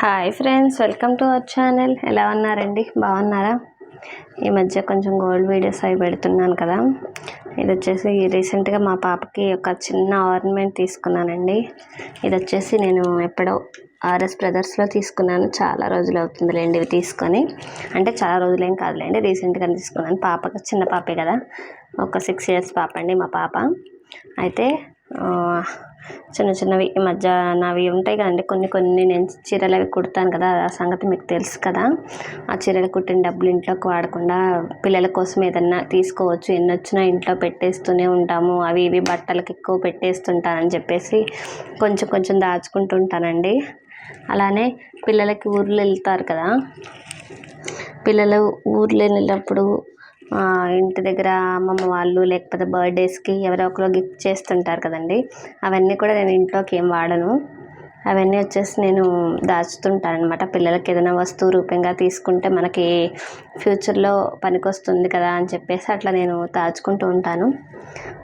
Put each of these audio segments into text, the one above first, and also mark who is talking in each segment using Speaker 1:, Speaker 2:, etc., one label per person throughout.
Speaker 1: Hi friends welcome to our channel ఎలా ఉన్నారండి? బాగున్నారా? ఈ మధ్య కొంచెం గోల్డ్ వీడియోస్ అవి పెడుతున్నాను కదా. ఇది వచ్చేసి రీసెంట్గా మా పాపకి ఒక చిన్న ఆర్నమెంట్ తీసుకున్నానండి. ఇది వచ్చేసి నేను ఎప్పుడో ఆర్ఎస్ బ్రదర్స్లో తీసుకున్నాను. చాలా రోజులు అవుతుందిలేండి ఇవి తీసుకొని. అంటే చాలా రోజులేం కాదులేండి రీసెంట్గా తీసుకున్నాను. పాపకి చిన్న పాపే కదా. ఒక సిక్స్ ఇయర్స్ పాప అండి మా పాప. అయితే చిన్న చిన్నవి ఈ మధ్య నావి ఉంటాయి కదండి కొన్ని కొన్ని నేను చీరలు అవి కుడతాను కదా ఆ సంగతి మీకు తెలుసు కదా. ఆ చీరలు కుట్టిన డబ్బులు ఇంట్లోకి వాడకుండా పిల్లల కోసం ఏదన్నా తీసుకోవచ్చు. ఎన్ని వచ్చినా ఇంట్లో పెట్టేస్తూనే ఉంటాము. అవి ఇవి బట్టలకు ఎక్కువ పెట్టేస్తుంటానని చెప్పేసి కొంచెం కొంచెం దాచుకుంటుంటానండి అలానే పిల్లలకి ఊర్లు వెళ్తారు కదా. పిల్లలు ఊర్లో వెళ్ళినప్పుడు ఇంటి దగ్గర అమ్మమ్మ వాళ్ళు లేకపోతే బర్త్డేస్కి ఎవరో ఒకరు గిఫ్ట్ చేస్తుంటారు కదండి. అవన్నీ కూడా నేను ఇంట్లోకి ఏం వాడను. అవన్నీ వచ్చేసి నేను దాచుతుంటాను అనమాట పిల్లలకి ఏదైనా వస్తువు రూపంగా తీసుకుంటే మనకి ఫ్యూచర్లో పనికొస్తుంది కదా అని చెప్పేసి అట్లా నేను దాచుకుంటూ ఉంటాను.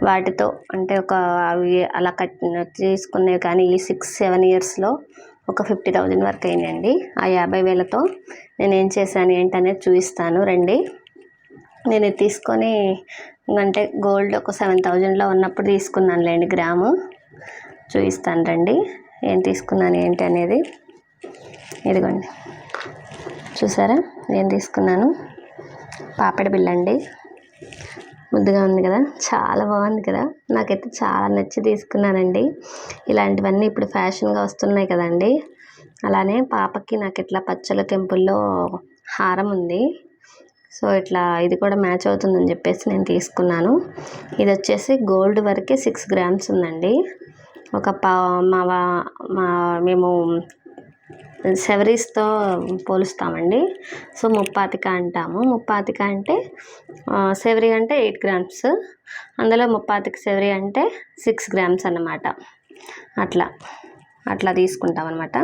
Speaker 1: వాటితో అంటే ఒక అవి అలా కట్ తీసుకునేవి కానీ ఈ సిక్స్ సెవెన్ ఇయర్స్లో ఒక ఫిఫ్టీ థౌజండ్ వరకు అయిందండి ఆ యాభై వేలతో నేను ఏం చేశాను ఏంటనేది చూపిస్తాను. రండి. నేను ఇది తీసుకొని అంటే గోల్డ్ ఒక సెవెన్ థౌజండ్లో ఉన్నప్పుడు తీసుకున్నానులేండి గ్రాము. చూపిస్తాను రండి. ఏం తీసుకున్నాను ఏంటి అనేది. ఇదిగోండి. చూసారా? నేను తీసుకున్నాను? పాపడ బిల్ అండి. ముద్దుగా ఉంది కదా? చాలా బాగుంది కదా? నాకైతే చాలా నచ్చి తీసుకున్నానండి. ఇలాంటివన్నీ ఇప్పుడు ఫ్యాషన్గా వస్తున్నాయి కదండి. అలానే పాపకి నాకు ఇట్లా పచ్చల కెంపుల్లో హారం ఉంది. సో ఇట్లా ఇది కూడా మ్యాచ్ అవుతుందని చెప్పేసి నేను తీసుకున్నాను. ఇది వచ్చేసి గోల్డ్ వరకే సిక్స్ గ్రామ్స్ ఉందండి. ఒక పా మా మా మేము సెవరీస్తో పోలుస్తామండి. సో ముప్పాతిక అంటాము. ముప్పాతిక అంటే సెవరీ అంటే ఎయిట్ గ్రామ్స్. అందులో ముప్పాతిక సెవరీ అంటే సిక్స్ గ్రామ్స్ అన్నమాట. అట్లా అట్లా తీసుకుంటాం అనమాట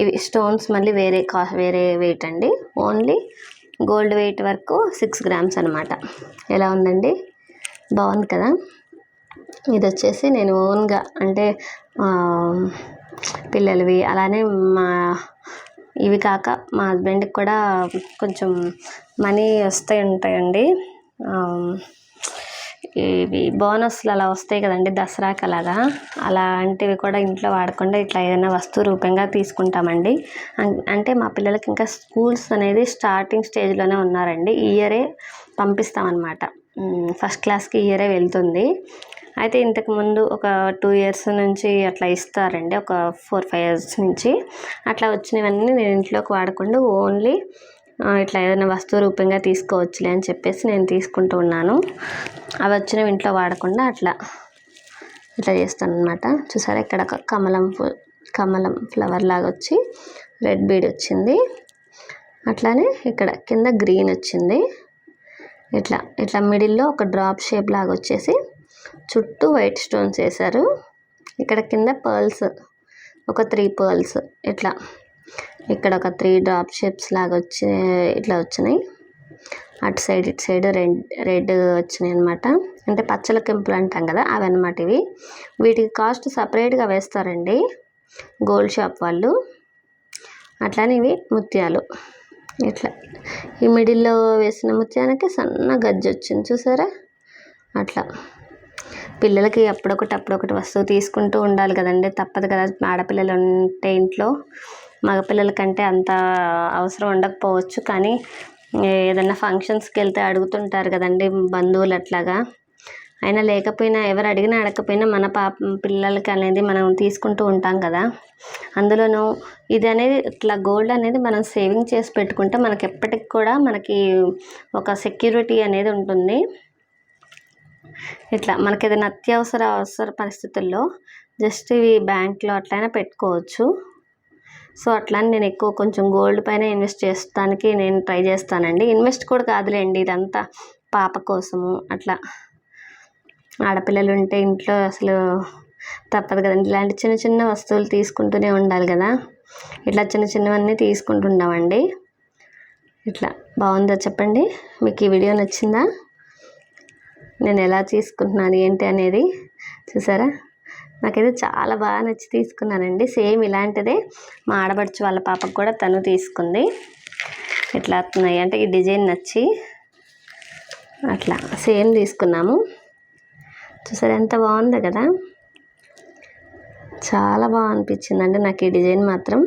Speaker 1: ఇవి స్టోన్స్ మళ్ళీ వేరే కా వేరే వెయిట్ అండి. ఓన్లీ గోల్డ్ వెయిట్ వరకు సిక్స్ గ్రామ్స్ అనమాట ఎలా ఉందండి? బాగుంది కదా? ఇది వచ్చేసి నేను ఓన్గా అంటే పిల్లలవి అలానే మా ఇవి కాక మా హస్బెండ్కి కూడా కొంచెం మనీ వస్తాయి ఉంటాయండి. ఇవి బోనస్లు అలా వస్తాయి కదండి దసరాకి అలాగా. అలాంటివి కూడా ఇంట్లో వాడకుండా ఇట్లా ఏదైనా వస్తువు రూపంగా తీసుకుంటామండి. అం- అంటే మా పిల్లలకి ఇంకా స్కూల్స్ అనేది స్టార్టింగ్ స్టేజ్లోనే ఉన్నారండి. ఈ ఇయరే పంపిస్తామన్నమాట. ఫస్ట్ క్లాస్కి ఈ ఇయరే వెళ్తుంది. అయితే ఇంతకు ముందు ఒక టూ ఇయర్స్ నుంచి అట్లా ఇస్తారండి ఒక ఫోర్ ఫైవ్ ఇయర్స్ నుంచి. అట్లా వచ్చినవన్నీ నేను ఇంట్లోకి వాడకుండా ఓన్లీ ఇట్లా ఏదైనా వస్తువు రూపంగా తీసుకోవచ్చులే అని చెప్పేసి నేను తీసుకుంటూ ఉన్నాను. అవి వచ్చినవి ఇంట్లో వాడకుండా అట్లా ఇట్లా చేస్తాను అనమాట చూసారా ఇక్కడ ఒక కమలం కమలం ఫ్లవర్ లాగా వచ్చి రెడ్ బీడ్ వచ్చింది. అట్లానే ఇక్కడ కింద గ్రీన్ వచ్చింది. ఇట్లా ఇట్లా మిడిల్లో ఒక డ్రాప్ షేప్ లాగా వచ్చేసి చుట్టూ వైట్ స్టోన్స్ వేశారు. ఇక్కడ కింద పర్ల్స్ ఒక త్రీ పర్ల్స్ ఇట్లా ఇక్కడ ఒక త్రీ డ్రాప్ షేప్స్ లాగా వచ్చే ఇట్లా వచ్చినాయి. అటు సైడ్ ఇటు సైడ్ రెడ్ రెడ్ వచ్చినాయి అనమాట అంటే పచ్చల కెంపులు అంటాం కదా అవి అనమాట ఇవి. వీటికి కాస్ట్ సపరేట్గా వేస్తారండి గోల్డ్ షాప్ వాళ్ళు. అట్లానే ఇవి ముత్యాలు. ఇట్లా. ఈ మిడిల్లో వేసిన ముత్యానికి సన్న గజ్జి వచ్చింది చూసారా? అట్లా. పిల్లలకి అప్పుడొకటి అప్పుడొకటి వస్తువు తీసుకుంటూ ఉండాలి కదండి తప్పదు కదా. ఆడపిల్లలు ఉంటే ఇంట్లో. మగపిల్లలకంటే అంత అవసరం ఉండకపోవచ్చు. కానీ ఏదైనా ఫంక్షన్స్కి వెళ్తే అడుగుతుంటారు కదండి బంధువులు అట్లాగా అయినా లేకపోయినా ఎవరు అడిగినా అడగకపోయినా మన పాప పిల్లలకి అనేది మనం తీసుకుంటూ ఉంటాం కదా. అందులోనూ ఇది అనేది ఇట్లా గోల్డ్ అనేది మనం సేవింగ్ చేసి పెట్టుకుంటే మనకి ఎప్పటికి కూడా మనకి ఒక సెక్యూరిటీ అనేది ఉంటుంది. ఇట్లా మనకి ఏదైనా అత్యవసర అవసర పరిస్థితుల్లో జస్ట్ ఇవి బ్యాంక్లో అట్లయినా పెట్టుకోవచ్చు. సో అట్లా అని నేను ఎక్కువ కొంచెం గోల్డ్ పైన ఇన్వెస్ట్ చేస్తానికి నేను ట్రై చేస్తానండి. ఇన్వెస్ట్ కూడా కాదులేండి ఇదంతా పాప కోసము. అట్లా ఆడపిల్లలు ఉంటే ఇంట్లో అసలు తప్పదు కదండి ఇలాంటి చిన్న చిన్న వస్తువులు తీసుకుంటూనే ఉండాలి కదా. ఇట్లా చిన్న చిన్నవన్నీ తీసుకుంటున్నామండి ఇట్లా బాగుందా చెప్పండి? మీకు ఈ వీడియో నచ్చిందా? నేను ఎలా తీసుకుంటున్నాను ఏంటి అనేది చూసారా? నాకైతే చాలా బాగా నచ్చి తీసుకున్నానండి. సేమ్ ఇలాంటిదే మా ఆడబడుచు వాళ్ళ పాపకు కూడా తను తీసుకుంది. ఎట్లా వస్తున్నాయి అంటే ఈ డిజైన్ నచ్చి అట్లా సేమ్ తీసుకున్నాము. చూసారు ఎంత బాగుంది కదా? చాలా బాగా అనిపించిందండి నాకు ఈ డిజైన్ మాత్రం.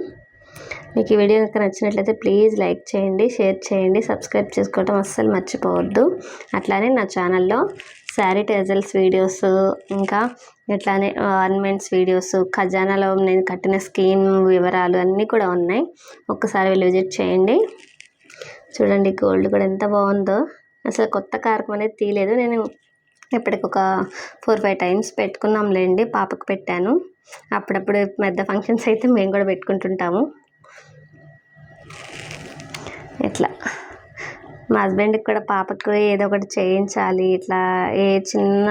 Speaker 1: మీకు ఈ వీడియో కనుక నచ్చినట్లయితే ప్లీజ్ లైక్ చేయండి షేర్ చేయండి సబ్స్క్రైబ్ చేసుకోవటం అస్సలు మర్చిపోవద్దు. అట్లానే నా ఛానల్లో శారీ టెజల్స్ వీడియోస్ ఇంకా ఇట్లానే ఆర్నమెంట్స్ వీడియోస్ ఖజానాలో నేను కట్టిన స్కీమ్ వివరాలు అన్నీ కూడా ఉన్నాయి. ఒక్కసారి వెళ్ళి విజిట్ చేయండి. చూడండి గోల్డ్ కూడా ఎంత బాగుందో. అసలు కొత్త కారకం అనేది తీయలేదు. నేను ఇప్పటికొక ఫోర్ ఫైవ్ టైమ్స్ పెట్టుకున్నాంలేండి పాపకు పెట్టాను. అప్పుడప్పుడు పెద్ద ఫంక్షన్స్ అయితే మేము కూడా పెట్టుకుంటుంటాము. ఇట్లా మా హస్బెండ్కి కూడా పాపకు ఏదో ఒకటి చేయించాలి. ఇట్లా ఏ చిన్న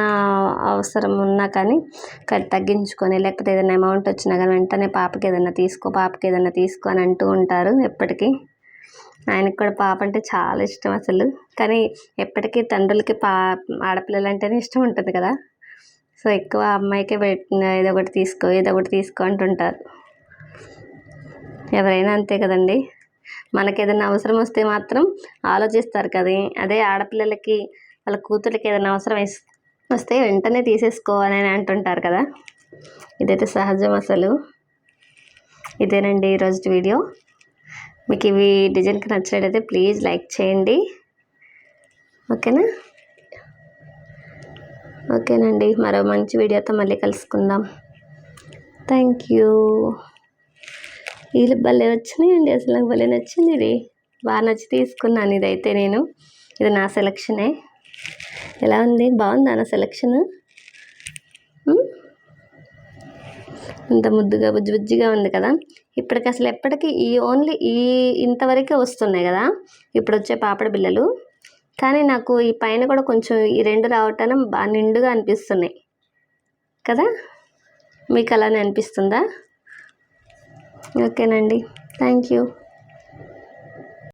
Speaker 1: అవసరం ఉన్నా కానీ తగ్గించుకొని లేకపోతే ఏదైనా అమౌంట్ వచ్చినా కానీ వెంటనే పాపకి ఏదైనా తీసుకో పాపకి ఏదైనా తీసుకో అని అంటూ ఉంటారు ఎప్పటికీ. ఆయనకి కూడా పాప అంటే చాలా ఇష్టం అసలు. కానీ ఎప్పటికీ తండ్రులకి పా ఆడపిల్లలు అంటేనే ఇష్టం ఉంటుంది కదా. సో ఎక్కువ అమ్మాయికే ఏదో ఒకటి తీసుకో ఏదో ఒకటి తీసుకో అంటుంటారు. ఎవరైనా అంతే కదండి. మనకి ఏదైనా అవసరం వస్తే మాత్రం ఆలోచిస్తారు కదా. అదే ఆడపిల్లలకి వాళ్ళ కూతురికి ఏదైనా అవసరం వస్తే వెంటనే తీసేసుకోవాలని అంటుంటారు కదా. ఇదైతే సహజం అసలు. ఇదేనండి ఈరోజు వీడియో. మీకు ఇవి డిజైన్కి నచ్చినట్లయితే ప్లీజ్ లైక్ చేయండి. ఓకేనా? ఓకేనండి. మరో మంచి వీడియోతో మళ్ళీ కలుసుకుందాం. Thank you. వీళ్ళు భలే వచ్చినాయండి అసలు నాకు భలే నచ్చింది ఇది. బాగా నచ్చి తీసుకున్నాను ఇదైతే నేను. ఇది నా సెలక్షనే ఎలా ఉంది? బాగుందా నా సెలక్షన్ ఇంత ముద్దుగా బుజ్జి బుజ్జిగా ఉంది కదా. ఇప్పటికి అసలు ఎప్పటికీ ఈ ఓన్లీ ఈ ఇంతవరకే వస్తున్నాయి కదా. ఇప్పుడు వచ్చే పాపడ బిళ్ళలు. కానీ నాకు ఈ పైన కూడా కొంచెం ఈ రెండు రావటం బాగా నిండుగా అనిపిస్తున్నాయి. కదా? మీకు అలానే అనిపిస్తుందా? ఓకేనండి. Thank you.